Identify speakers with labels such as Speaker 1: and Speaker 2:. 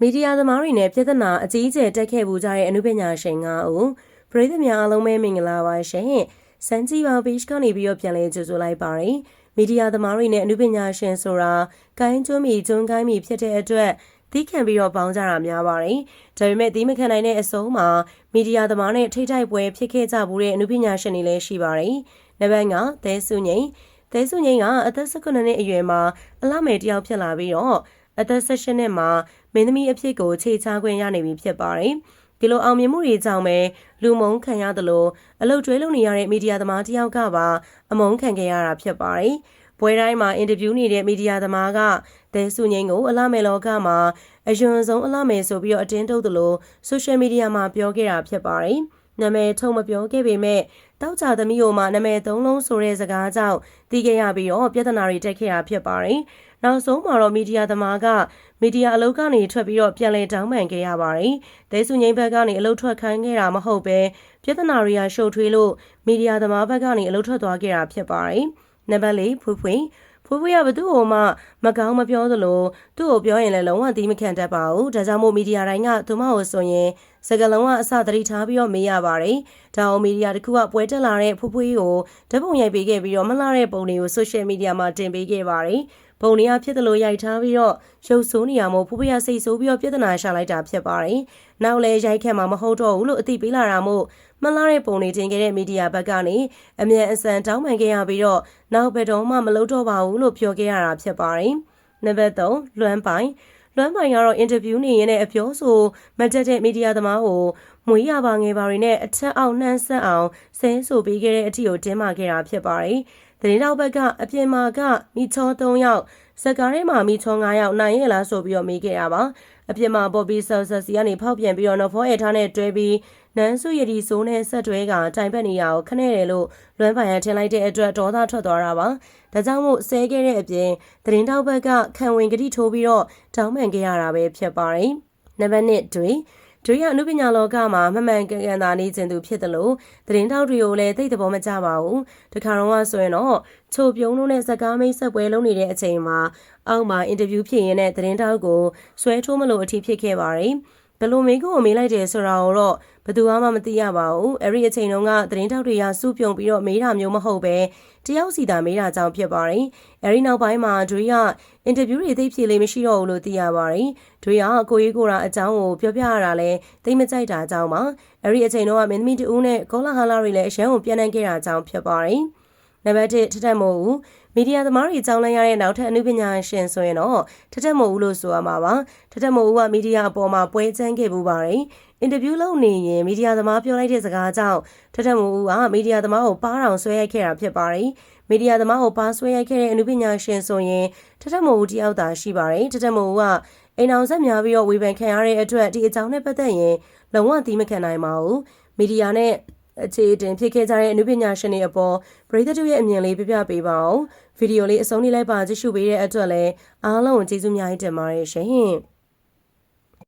Speaker 1: မီဒီယာသမားတွေနဲ့ပြည်ထနာအကြီးအကျယ်တက်ခဲ့ပူကြတဲ့အမှုပညာရှင်9ဦးပရိသတ်များအားလုံးပဲမင်္ဂလာပါရှင်စန်ကြီးပါဘေးကနေပြီးတော့ပြန်လဲကြိုဆိုလိုက်ပါတယ်မီဒီယာသမားတွေနဲ့အမှုပညာရှင်ဆိုတာကိုင်းကျွမ်းမီကျွန်းကိုင်းမီဖြစ်တဲ့အတွက်တီးခံပြီးတော့ပေါင်းကြတာများပါတယ်ဒါပေမဲ့တီးမခံနိုင်တဲ့အဆုံးမှာမီဒီယာသမားနဲ့ထိထိုက်ပွဲဖြစ်ခဲ့ကြဘူးတဲ့အမှုပညာရှင်တွေလည်းရှိပါတယ်နံပါတ်9သဲစုငိမ့်သဲစုငိမ့်ကအသက်19နှစ်အရွယ်မှာအလှမယ်တယောက်ဖြစ်လာပြီးတော့ အသက်16နှစ်မှာမင်းသမီးအဖြစ်ကိုခြေချခွင့်ရနေပြီဖြစ်ပါတယ်။ဒီလိုအောင်မြင်မှုတွေကြောင့်ပဲလူမုံခံရသလိုအလုတ်ကျွေးလုံနေရတဲ့မီဒီယာသမားတယောက်ကပါအမုန်းခံခဲ့ရတာဖြစ်ပါတယ်။ပွဲတိုင်းမှာအင်တာဗျူးနေတဲ့မီဒီယာသမားကဒဲစုငိမ့်ကိုအလားမယ်လောကမှာအယွန်ဆုံးအလားမယ်ဆိုပြီးတော့အတင်းတုပ်သလိုဆိုရှယ်မီဒီယာမှာပြောခဲ့တာဖြစ်ပါတယ်။နာမည်ထုံမပြောခဲ့ပေမဲ့တောက်ကြသမီးတို့မှနာမည်သုံးလုံးဆိုတဲ့စကားကြောင့်တီးခဲ့ရပြီးတော့ပြဿနာတွေတက်ခဲ့တာဖြစ်ပါတယ်။ နောက်ဆုံးမှာတော့မီဒီယာသမားကမီဒီယာအလုပ်ကနေထွက်ပြီးတော့ပြန်လည်တောင်းပန်ခဲ့ရပါတယ်။ဒဲစုငိမ့်ဘက်ကနေအလုပ်ထွက်ခိုင်းခဲ့တာမဟုတ်ပဲပြဿနာတွေကရှုပ်ထွေးလို့မီဒီယာသမားဘက်ကနေအလုပ်ထွက်သွားခဲ့တာဖြစ်ပါတယ်။နံပါတ်၄ဖွေးဖွေးဖွေးဖွေးကဘသူ့ဟိုမှမကောင်းမပြောသလိုသူ့ကိုပြောရင်လည်းလုံးဝသီးမခံတတ်ပါဘူးဒါကြောင့်မို့မီဒီယာတိုင်းကသူမကိုဆိုရင်စကလုံးကအစသတိထားပြီးတော့မေးရပါတယ်ဒါအောင်မီဒီယာတခုကပွဲတက်လာတဲ့ဖွေးဖွေးကိုဓာတ်ပုံရိုက်ပေးခဲ့ပြီးတော့မလှတဲ့ပုံတွေကိုဆိုရှယ်မီဒီယာမှာတင်ပေးခဲ့ပါတယ်ပုံနေရဖြစ်တယ်လို့ရိုက်ထားပြီးတော့ရုပ်ဆိုးနေရမို့ဖူးဖရစိတ်ဆိုးပြီးတော့ပြဿနာရှာလိုက်တာဖြစ်ပါတယ်။နောက်လဲရိုက်ခတ်မှာမဟုတ်တော့ဘူးလို့အသိပေးလာတာမို့မလာတဲ့ပုံတွေတင်ခဲ့တဲ့မီဒီယာဘက်ကနေအမြန်အစံတောင်းပန်ခဲ့ရပြီးတော့နောက်ဘယ်တော့မှမလုပ်တော့ပါဘူးလို့ပြောခဲ့ရတာဖြစ်ပါတယ်။နံပါတ်3လွမ်းပိုင် လွမ်းပိုင်ကတော့အင်တာဗျူးနေရင်လည်းအပြောဆိုမတက်တဲ့မီဒီယာသမားကိုမွေးရပါငယ်ပါတွေနဲ့အထက်အောင်နှမ်းဆက်အောင်ဆဲဆိုပေးခဲ့တဲ့အထီကိုတင်းမာခဲ့တာဖြစ်ပါတယ်။ သတင်းတောက်ဘက်ကအပြင်မှာကမိချော3ယောက်စကားထဲမှာမိချော9ယောက်နိုင်ရဲ့လားဆိုပြီးတော့မေးခဲ့တာပါအပြင်မှာဘော်ဘီဆယ်ဆယ်စီကနေဖောက်ပြန်ပြီးတော့နော်ဖောရဲထားနဲ့တွဲပြီးနန်းစုရည်ဒီဆိုးနဲ့ဆက်တွဲကတိုင်ပတ်နေရအောင်ခနဲ့တယ်လို့လွမ်းပိုင်ရထင်လိုက်တဲ့အတွက်ဒေါသထွက်သွားတာပါဒါကြောင့်မို့ဆဲခဲ့တဲ့အပြင်သတင်းတောက်ဘက်ကခံဝင်ကတိထိုးပြီးတော့တောင်းပန်ခဲ့ရတာပဲဖြစ်ပါတယ်နံပါတ်1တွေ ဒွေရအနုပညာလောကမှာမမှန်ကန်ကန်သာနေခြင်းသူဖြစ်တယ်လို့သတင်းထောက်တွေကိုလည်းသိတဲ့သဘောမကျပါဘူး။တခါတော့ဆိုရင်တော့ချိုပြုံးလို့နဲ့စကားမိတ်ဆက်ပွဲလုပ်နေတဲ့အချိန်မှာအောက်မှာအင်တာဗျူးဖြစ်ရင်းနဲ့သတင်းထောက်ကိုဆွဲထိုးမလို့အထီးဖြစ်ခဲ့ပါတယ်။ ဘယ်လိုမေးခွန်းကိုမေးလိုက်တယ်ဆိုတာကိုတော့ဘယ်သူမှမသိရပါဘူးအဲ့ဒီအချိန်တုန်းကသတင်းထောက်တွေကစူးပြုံပြီးတော့မေးတာမျိုးမဟုတ်ပဲတယောက်စီသာမေးတာကြောင့်ဖြစ်ပါတယ်အဲ့ဒီနောက်ပိုင်းမှာဒွေကအင်တာဗျူးတွေသိဖြေလေးမရှိတော့ဘူးလို့သိရပါတယ်ဒွေကကိုရေးကိုရာအကြောင်းကိုပြောပြရတာလဲသိမကြိုက်တာကြောင့်ပါအဲ့ဒီအချိန်တုန်းကမင်းသမီးတူဦးနဲ့ကောလာဟာလာတွေလည်းအရန်ကိုပြန်နှံခဲ့တာကြောင့်ဖြစ်ပါတယ်နံပါတ်1ထထမို့ မီဒီယာသမားတွေကြောင်းလန်းရတဲ့နောက်ထပ်အမှုပညာရှင်ဆိုရင်တော့ထထမို့ဦးလို့ဆိုရမှာပါထထမို့ဦးကမီဒီယာအပေါ်မှာပွဲချမ်းခဲ့ပူပါတယ်အင်တာဗျူးလုပ်နေရင်မီဒီယာသမားပြောလိုက်တဲ့စကားကြောင့်ထထမို့ဦးကမီဒီယာသမားကိုပါးတောင်ဆွဲရိုက်ခဲ့တာဖြစ်ပါတယ်မီဒီယာသမားကိုပါဆွဲရိုက်ခဲ့တဲ့အမှုပညာရှင်ဆိုရင်ထထမို့ဦးတယောက်သာရှိပါတယ်ထထမို့ဦးကအိမ်အောင်ဆက်များပြီးတော့ဝေဖန်ခံရတဲ့အတွက်ဒီအကြောင်းနဲ့ပတ်သက်ရင်လုံးဝသီးမခံနိုင်ပါဘူးမီဒီယာနဲ့ အခြေအတင်ဖြစ်ခဲ့ကြတဲ့အနုပညာရှင်တွေအပေါ်ပရိသတ်တို့ရဲ့အမြင်လေးပြပြပေးပါအောင်ဗီဒီယိုလေးအဆုံးထိလိုက်ပါကြည့်ရှုပေးတဲ့အတွက်လည်းအားလုံးကိုကျေးဇူးများတင်ပါတယ်ရှင်